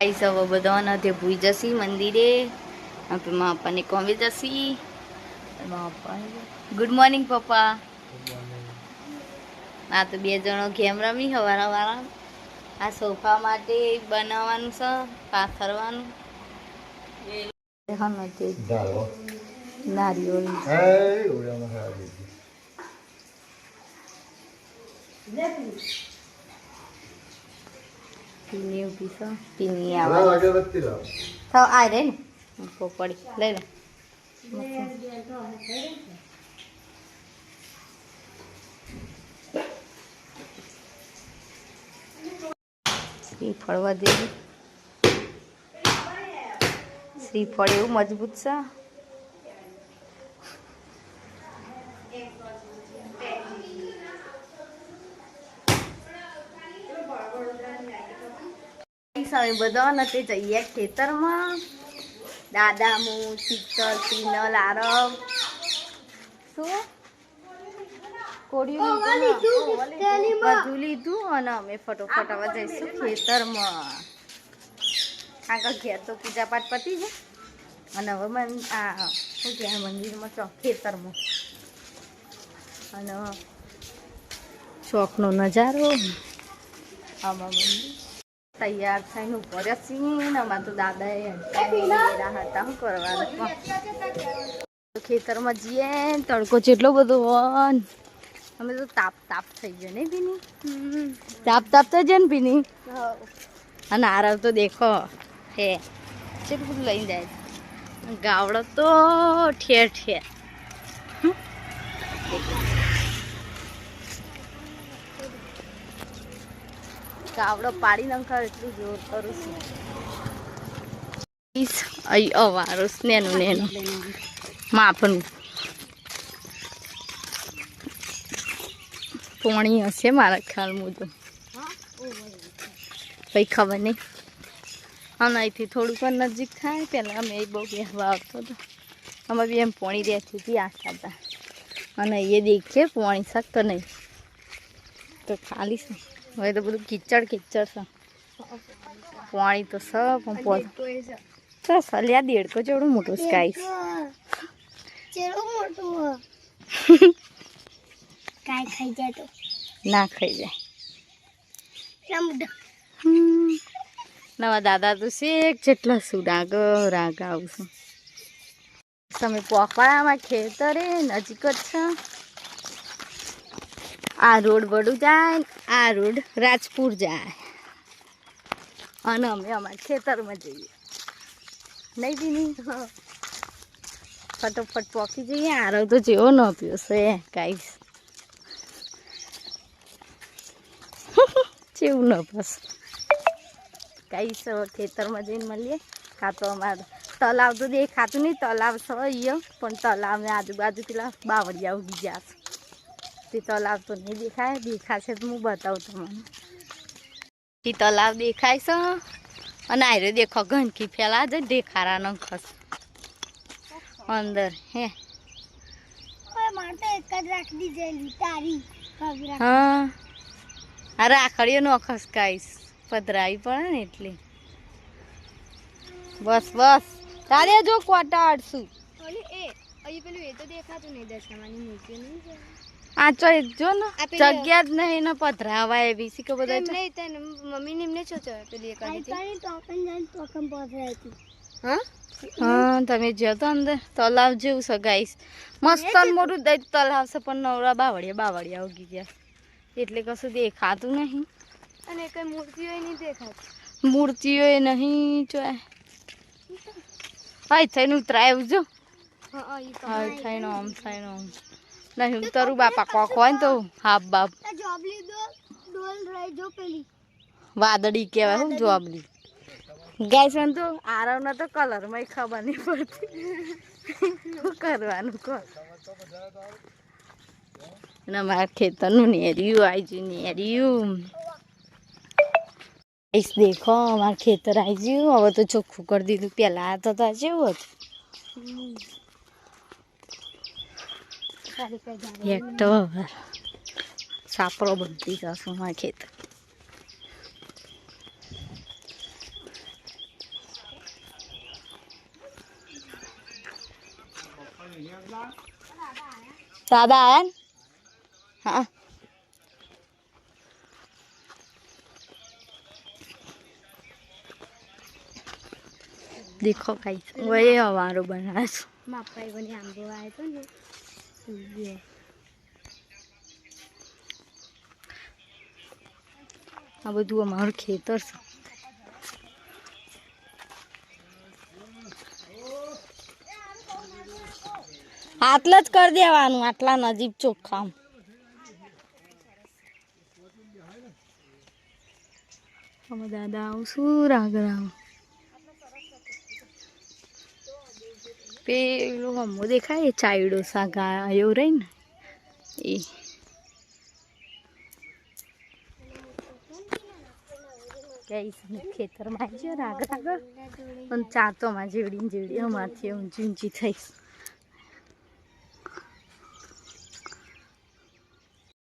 Guys હવે બધાને નથી ભૂઈ જશી મંદિરે. આપણે મા પપ્પાને કોમે જશી ગુડ મોર્નિંગ પપ્પા. આ તો બે જણો ગેમ રમી હવારા વાળા. આ સોફા માટે બનાવવાનું છે પાથરવાનું. નારિયેળ થાવ આ રે ને પોપડી લઈ લે શ્રીફળ વધેલું શ્રીફળ એવું મજબૂત છે સમય બધા નથી જઈએ ખેતરમાં. દાદા હું ચિત્તર પિનલ આરવ. શું? કોડિયું લીધું બધું લીધું અને અમે ફટોફટ હવે જઈશું ખેતરમાં. આગળ ઘેર તો પૂજા પાઠ પતી છે. અને હવે મન આ શું કહેવાય મંદિરમાં ચોક ખેતરમાં. અને શોખનો નજારો. આમાં મંદિર. તૈયાર થઈને ઉપર છીએ ને અમારે તો દાદાએ એ હતા શું કરવાનું? તો ખેતરમાં જઈએ તડકો જેટલો બધો વન અમે તો તાપ તાપ થઈ ગયો ને ભીની. તાપ તાપ થઈ જાય ને ભીની? અને આરવ તો દેખો હે કેટલું બધું લઈને જાય. ગાવડો તો ઠેર ઠેર. ગાવડો પાડી નાખા, એટલું જોર કરું છું. અય અવારું નેનું નેનું માપનું. પોણી હશે મારા ખ્યાલ મુજબ કઈ ખબર નહીં. અને અહીંથી થોડુંક નજીક થાય, પહેલાં અમે બહુ બેહવા આવતો હતો. અમે બી એમ પોણી રહેતી હતી આશા હતા અને એ દેખીએ પોણી શકતો નહીં. તો ખાલી છે. હવે તો બધું કિચડ કિચડ છે. પાણી તો સબ તો સલ્યા દેડકો જેવડું મોટું સ્કાય કાંઈ ખાઈ જાય તો. ના ખાઈ જાય. નવા દાદા તો શેક જેટલા શું રાગ રાગ આવશું તમે પોપાળામાં ખેતરે નજીક જ છે? આ રોડ વડું જાય આ રોડ રાજપુર જાય. અને અમે અમારા ખેતરમાં જઈએ. નહીં બીની ફટોફટ પોકી જઈએ. આરો તો જેવો ન પીયો છે કાંઈ જેવું ન બસ કઈ છો ખેતરમાં જઈને મળીએ. કાં તો અમારે તલાવ તો દેખાતું નહીં. તલાવ છે અહીંયા, પણ તલાવને આજુબાજુ પેલા બાવળિયા ઉગી ગયા છે. તે તલાવ તો નહીં દેખાય? દેખાશે તો હું બતાવું તમને. તે તલાવ દેખાય છે. અને આયરો દેખો ગંદકી ફેલા છે દેખારા ન ખસ અંદર હે. હા રાખડીઓ નો ખસકાઈશ પધરાવી પડે ને એટલે. બસ બસ. તારે જો કોટા અડશું એ પેલું એ તો દેખાતું નહીં દશામાની મૂર્તિ નહીં આ ચો જો ને જગ્યા જ નહીં ને પધરાવાય એવી. બધા નહીં તને મમ્મીને એમને છો છો પેલી એક આવી હતી ટોકન જાય ટોકન પહોંચાઈ હતી હા? હા તમે જો તો અંદર તલાવ જેવું છે ગાઈસ મસ્ત મોટું દઈ તલાવ છે પણ નવરા બાવળિયા બાવળિયા ઉગી ગયા. એટલે કશું દેખાતું નહીં. અને કઈ મૂર્તિઓ નહીં દેખાતી. મૂર્તિઓ એ નહીં જોય. હાય થઈને ઉતરાય આવજો. હા તો હાય થઈને આમ. થઈને હું ઉતરું બાપા કોક હોય ને તો હાફ બાપ. જોબલી ડોલ રહી પેલી. વાદળી કહેવાય હું જોબલી. ગેસ છે ને તો આરવનો તો કલરમાં ખબર નહીં પડતી. શું કરવાનું કહો? અને મારા ખેતરનું નેરિયું આવી નેરિયું. ગાઈસ દેખો મારા ખેતર આવી ગયું હવે તો ચોખ્ખું કરી દીધું. પહેલાં તો તો જેવું હતું. હેક્ટર સાપરો બધી સાસુમાં ખેતર દાદા આવ્યા ને હા દેખો કઈ અમારું બનાવે છે માપા આવ્યો ને આંબો આવ્યો ને આ બધું અમારું ખેતર છે. આટલા જ કરી દેવાનું, આટલા નજીક ચોખ્ખા અમે દાદા શું રાગ રામ પેલું હમો દેખાય, ચાયડો શાક આવ્યો રહી ને? એ ખેતરમાં આવી ગયો ને જેવડી અમારથી ઊંચી ઊંચી થઈશ.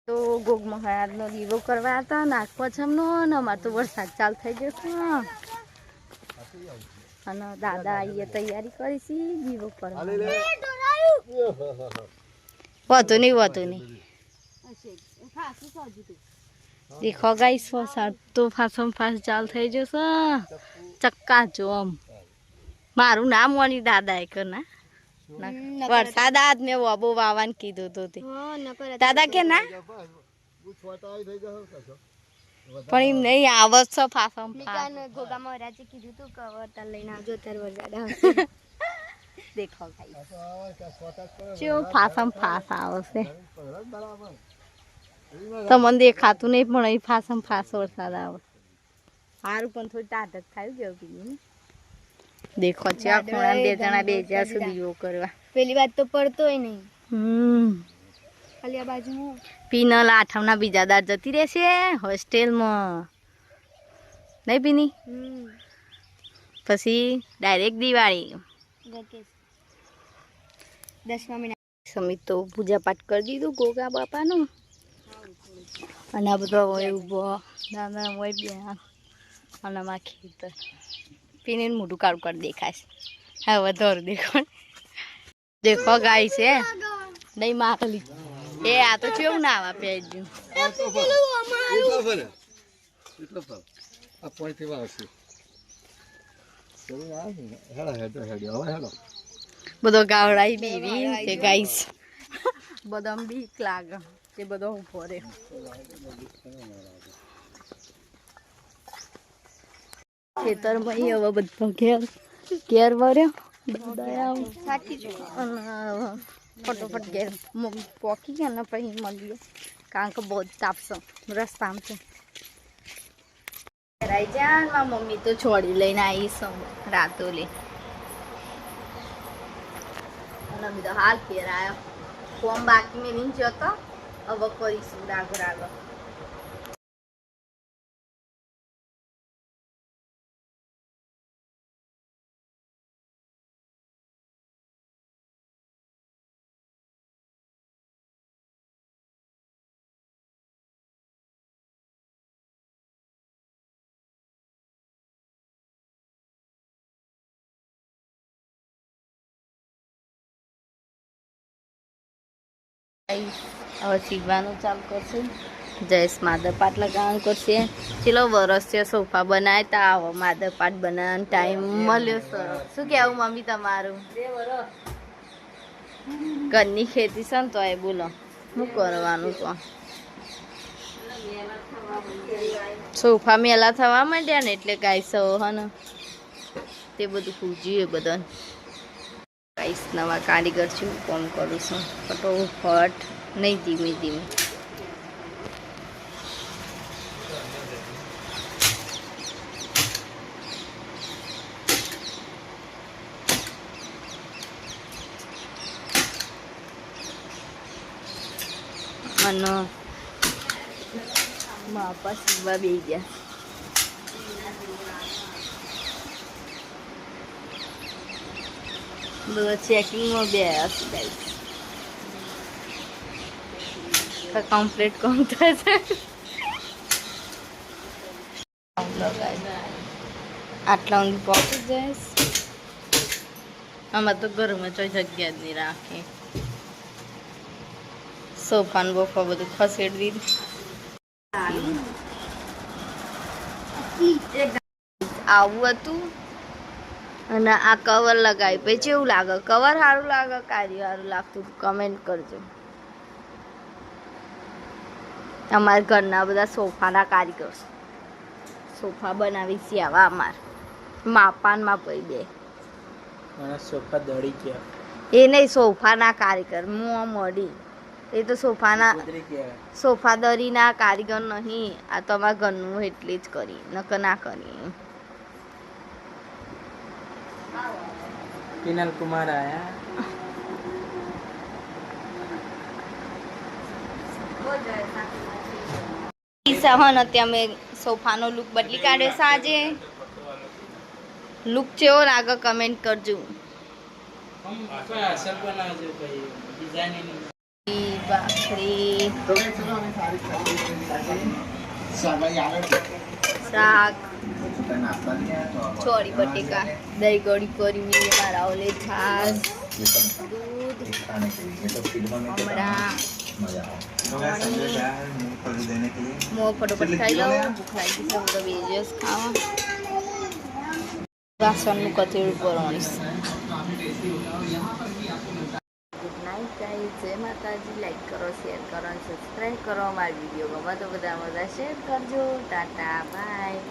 તો ગોગ મહારાજનો કરવા હતા નાગપછમનો ને અમારે તો વરસાદ ચાલુ થઈ જશે અને દાદા આઈએ તૈયારી કરીશી દીવો પર વધુ નહીં વધુ નહીં. દેખો ગાઈસ તો ફાસમ ફાસ ચાલ થઈ જશે. ચક્કા ચોમ મારું નામ વળી દાદા એક કર ના. ના. વરસાદ આજ મેં વાબો વાવાને કીધું તો તે. દાદા કે ના? પણ એમ નહીં આવત છે ફાસમ ફાસ ગોગામાં ગોગા કીધું તું કે વરસાદ લઈને આવજો તાર વરસાદ આવશે. દેખો ભાઈ કેવો ફાસમ ફાસ આવશે. તમને દેખાતું નહીં પણ અહીં ફાસમ ફાસ વરસાદ આવે. સારું પણ થોડી ટાટક થાય કેવું પીવું દેખો છે આ ખૂણા બે જણા બે જ્યાં સુધી યોગ કરવા. પેલી વાત તો પડતોય નહીં. હમ. ખાલી આ બાજુ પીનલ આઠમના બીજા દાર જતી રહેશે હોસ્ટેલમાં. નહીં પીની? પછી ડાયરેક્ટ દિવાળી. દસમા મહિના. સમિત તો પૂજા પાઠ કરી દીધું ગોગા બાપાનું. અને આ બધો હોય ઊભો નાના હોય બે અને માં ખેતર. પીને મોટું કાળું કાળું દેખાય છે વધારે ધોર દેખો દેખો ગાય છે. નહીં માકલી એ આ તો કેવું ના આવા ફરે ફરે આ પોઈન્ટ એવા હેડો બધો ગાવડાઈ બીવી કે ગાઈસ બધો બીક લાગે તે બધો ઊભો રે ખેતરમાં હવે બધો ઘેર ઘેર વર્યો દાદા સાચી ફટોફટ ઘેર પોકી ગયા ને પછી મળીએ કારણ કે બહુ તાપશે રસ્તામાં છે રાઈ જાનમાં મમ્મી તો છોડી લઈને આવી છું રાતોલી અને તો હાલ ફેર આવ્યો ફોર્મ બાકી મેં નહીં જતો હવે કરીશું રાગો રાગ હવે સીવવાનું ચાલુ કરશે. જયેશ માધવ પાટ લગાવવાનું કરશે. ચલો વરસ છે સોફા બનાય તા. આવો માધવ પાટ બનાવવાનો ટાઈમ મળ્યો સર શું કહેવું મમ્મી તમારું? ઘરની ખેતી છે ને તો એ બોલો શું કરવાનું તો? સોફા મેલા થવા માંડ્યા ને એટલે ગાય સૌ હને તે બધું પૂજ્યું એ બધાને. ગાઈસ નવા કારીગર છું ફોન કરું છું. ફટોફટ નહીં ધીમે ધીમે. અને બાપા સીવા બે ગયા. બધા ચેકિંગમાં બે હશે ગાઈસ કમ્પ્લીટ કોમ થશે આટલા ઊંધી પહોંચી જઈશ. આમાં તો ઘરમાં તો જગ્યા જ નહીં રાખે. સોફા ને બોફા બધું ખસેડી દીધું આવું હતું. અને આ કવર લગાવી. પછી કેવું લાગે કવર સારું લાગે કાર્ય સારું લાગતું. કમેન્ટ કરજો. અમારા ઘરના બધા સોફાના કારીગર. સોફા બનાવી છે આવા અમાર. માપાનમાં પડી બે. સોફા દળી ગયા. એ નહીં સોફાના કારીગર. મોં મળી એ તો સોફાના સોફા દરીના કારીગર નહીં. આ તો અમારા ઘરનું એટલે જ કરી. નકર ના કરી કિનલ કુમાર આયા સહન અત્યારે અમે સોફાનો લુક બદલી કાઢ્યો છે આજે લુક કેવો લાગે કમેન્ટ કરજો હમ કોઈ અસર બનાવજો ભાઈ ડિઝાઇનિંગ ઈ ભાખરી શાક. ચોળી બટેકા. દહીં ગળી કરી મેં મારા ઓલે છાસ મો ફટોફટ ખાઈ લો? ભૂખ લાગી છે બધો બેજસ ખાવા. વાસણનું કચેરું કરવાની ગુડ નાઇટ ગાઈઝ જય માતાજી. લાઈક કરો શેર કરો અને સબસ્ક્રાઈબ કરો. મારા વીડિયો ગમે તો બધા બધા શેર કરજો. ટાટા. બાય